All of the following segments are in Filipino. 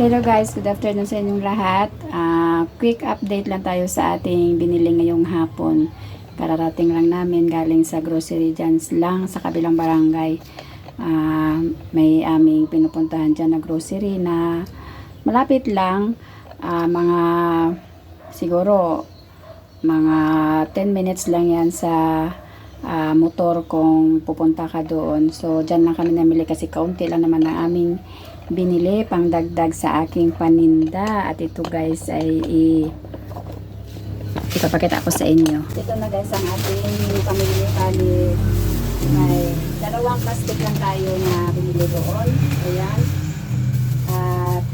Hello guys, good afternoon sa inyong lahat. Ah, quick update lang tayo sa ating binili ngayong hapon. Kararating lang namin galing sa grocery dyan lang sa kabilang barangay. Ah, may aming pinupuntahan dyan na grocery na malapit lang. Ah, mga siguro mga 10 minutes lang yan sa ah, motor kung pupunta ka doon. So, dyan lang kami namili kasi kaunti lang naman ang aming binili pang dagdag sa aking paninda. At ito guys ay i ipapakita ko sa inyo. Ito na guys ang ating pamili kali may dalawang plastic lang tayo na binili doon. Ayan. At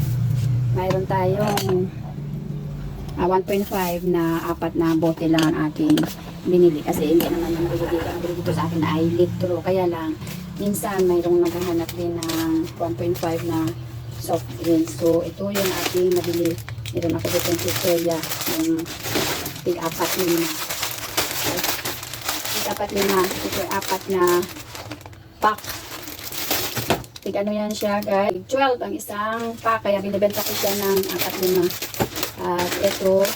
mayroon tayong ah, 1.5 na apat na bote lang ang aking binili. Kasi hindi naman yung binili. Dito ang dito sa akin ay litro. Kaya lang minsan mayroong naghahanap din ng 1.5 na soft drinks. So ito yung ating nabili. Meron ako dito yung Victoria yung tig apat lima. Tig apat lima. Ito yung apat na pack. Tig ano yan siya guys? 12 ang isang pack. Kaya binibenta ko siya ng apat lima. At ito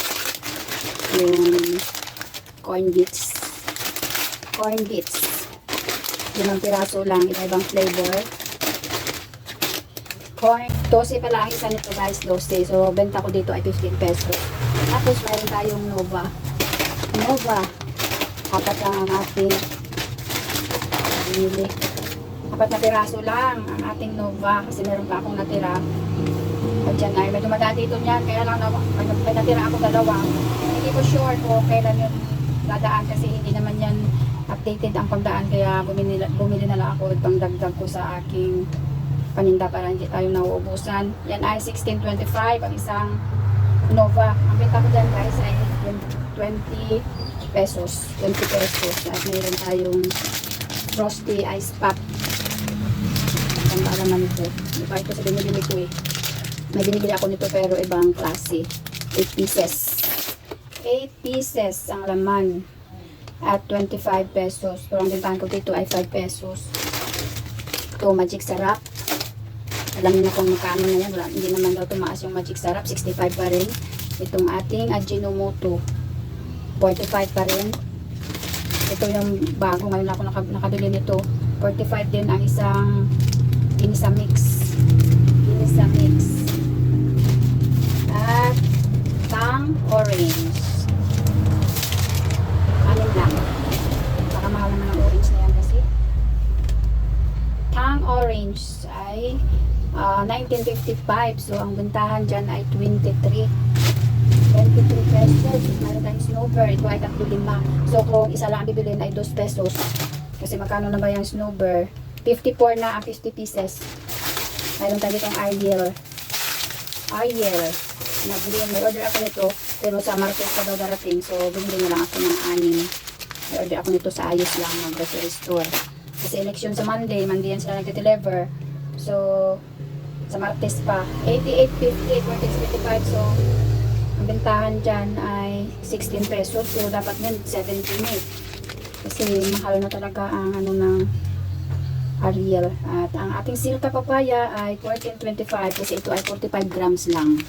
yung corn bits. Corn bits. Limang piraso lang, iba-ibang flavor. Corn, 12 pala ang isa nito guys, 12. So, benta ko dito ay 15 pesos. Tapos, mayroon tayong Nova. Nova. Apat lang ang ating binili. Apat na piraso lang ang ating Nova kasi meron pa akong natira. At dyan ay may dumadaan dito niyan, kaya lang may natira ako dalawa. Hindi ko sure kung kailan yun dadaan kasi hindi naman yan updated ang pagdaan kaya bumili, bumili na lang ako at pangdagdag ko sa aking paninda para hindi tayo nauubusan. Yan ay 16.25 ang isang Nova. Ang benta ko dyan guys ay 20 pesos. 20 pesos. At mayroon tayong Frosty Ice Pop. Ang para naman ito. Iba ito sa binibili ko eh. May binibili ako nito pero ibang klase. 8 pieces. 8 pieces ang laman. At 25 pesos. Pero ang bintahan ko dito ay 5 pesos. Ito, magic sarap. Alam niyo na kung magkano na yan. Hindi naman daw tumaas yung magic sarap. 65 pa rin. Itong ating Ajinomoto. 45 pa rin. Ito yung bago. Ngayon ako naka, nakabili nito. 45 din ang isang Inisa Mix. Inisa Mix. At Tang Orange. Lang. Baka mahal naman ang orange na yan kasi. Tang Orange ay ah, 1955. So, ang bentahan dyan ay 23. 23 pesos. Meron tayong snowbird. Ito ay 35. So, kung isa lang ang ay 2 pesos. Kasi magkano na ba yung snowbird? 54 na ang 50 pieces. Mayroon tayo itong Ariel. Ariel. Na green. May order ako nito. Pero sa market pa daw darating. So, bumili na lang ako ng anim. Order ako nito sa ayos lang ng grocery store. Kasi election sa Monday. Monday yan sila nag-deliver. So, sa Martes pa. 88.50, 14.55. So, ang bentahan dyan ay 16 pesos. So, dapat yan 17 eh. Kasi mahal na talaga ang ano ng Ariel. At ang ating silka papaya ay 14.25 kasi ito ay 45 grams lang.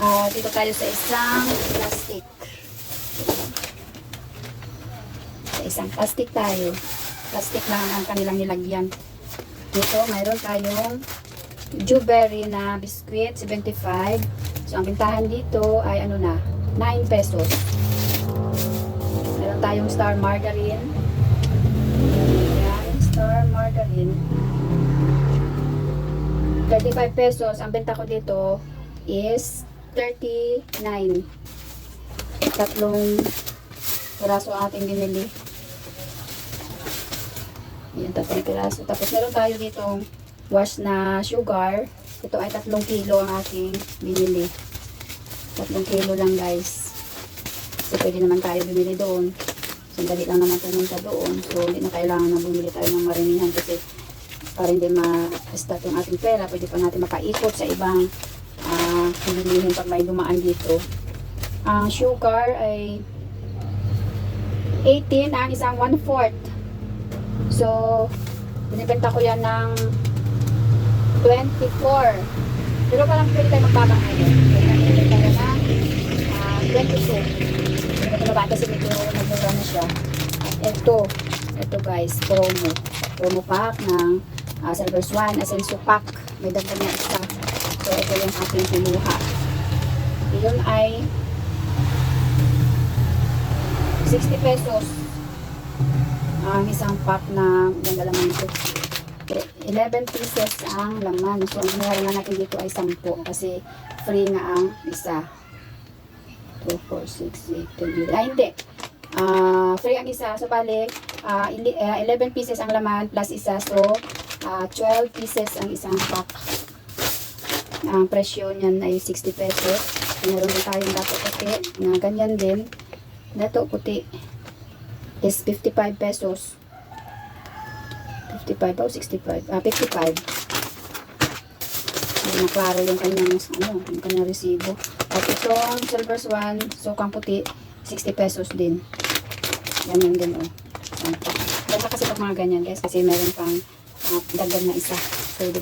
At dito tayo sa isang plastic. Sa isang plastic tayo. Plastic lang ang kanilang nilagyan. Dito mayroon tayong Jewberry na biscuit, 75. So, ang bintahan dito ay ano na, 9 pesos. Meron tayong star margarine. Ayan, star margarine. 35 pesos. Ang benta ko dito is 39. Tatlong piraso ang ating binili. Ayan, tatlong piraso. Tapos meron tayo ditong wash na sugar. Ito ay tatlong kilo ang aking binili. Tatlong kilo lang guys. So, pwede naman tayo bumili doon. Sandali lang naman pumunta doon. So, hindi na kailangan na bumili tayo ng marinihan kasi para hindi ma-start yung ating pera, pwede pa natin makaikot sa ibang uh, bilihin pag may dumaan dito. Ang sugar ay 18 ang isang 1 4 So, Binibenta ko yan ng 24. Pero parang pwede tayo magbaba ngayon. Binibenta ko na ah, 22. Pero tumaba kasi medyo nagmura na siya. Ito, ito guys, promo. Promo pack ng uh, Silver Swan, Ascenso pack. May dagdag na isa. So, ito yung aking pinuha. Yun ay 60 pesos ang isang pack na yung laman ito. 11 pieces ang laman. So, ang meron na natin dito ay 10 kasi free nga ang isa. 2, 4, 6, 8, 10, 11. Ah, hindi. Ah, free ang isa. So, bali, ili- ah, 11 pieces ang laman plus isa. So, ah, 12 pieces ang isang pack. Ang presyo niyan ay 60 pesos. Meron din tayong dato puti na ganyan din. Dato puti is 55 pesos. 55 o 65? Ah, 55. Hindi na klaro yung kanyang, ano, yung kanyang resibo. At itong silver swan, sukang puti, 60 pesos din. Yan yun din, oh. Ganda kasi pag mga ganyan, guys, kasi meron pang uh, dagdag na isa. So, di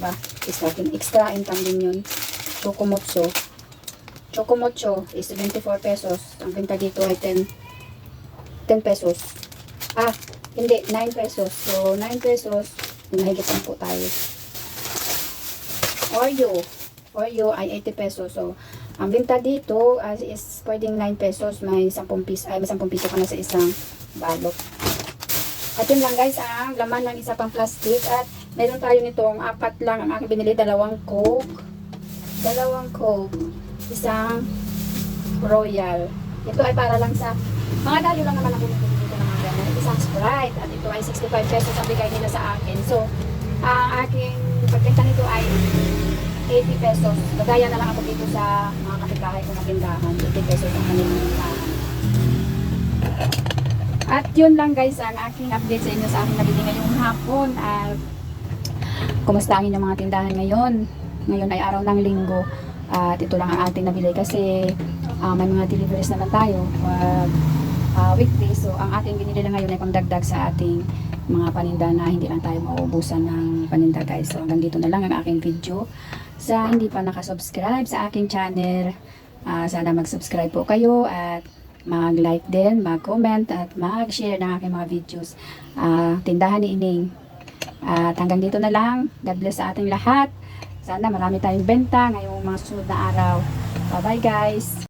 ba? Extra, extra income din yun. Chokomotso. Chokomotso is 24 pesos. Ang benta dito ay 10 10 pesos. Ah, hindi, 9 pesos. So, 9 pesos, mahigit po tayo. Oreo. Oreo ay 80 pesos. So, ang binta dito as is pwedeng 9 pesos. May 10 piso, ay may 10 piso ka na sa isang balot. At yun lang guys, ang laman ng isa pang plastic. At meron tayo nitong apat lang ang aking binili. Dalawang coke. Dalawang coke. Isang royal. Ito ay para lang sa mga dalo lang naman ako bumili dito ng mga ganyan. Isang Sprite. At ito ay 65 pesos ang bigay nila sa akin. So, ang aking pagkita nito ay 80 pesos. Bagaya na lang ako dito sa mga kapitbahay ko na tindahan. 80 pesos ang kanilang. At yun lang guys ang aking update sa inyo sa aking nabili ngayong hapon. At kumusta ang inyong mga tindahan ngayon? Ngayon ay araw ng linggo. At ito lang ang ating nabili kasi ah, may mga deliveries naman tayo. Pag ah, weekday. So, ang ating binili lang ngayon ay pangdagdag sa ating mga paninda na hindi lang tayo mauubusan ng paninda guys. So, hanggang dito na lang ang aking video. Sa hindi pa nakasubscribe sa aking channel, ah, sana mag-subscribe po kayo at mag-like din, mag-comment at mag-share ng aking mga videos. Ah, tindahan ni Ining. At hanggang dito na lang. God bless sa ating lahat. Sana marami tayong benta ngayong mga susunod na araw. Bye-bye guys!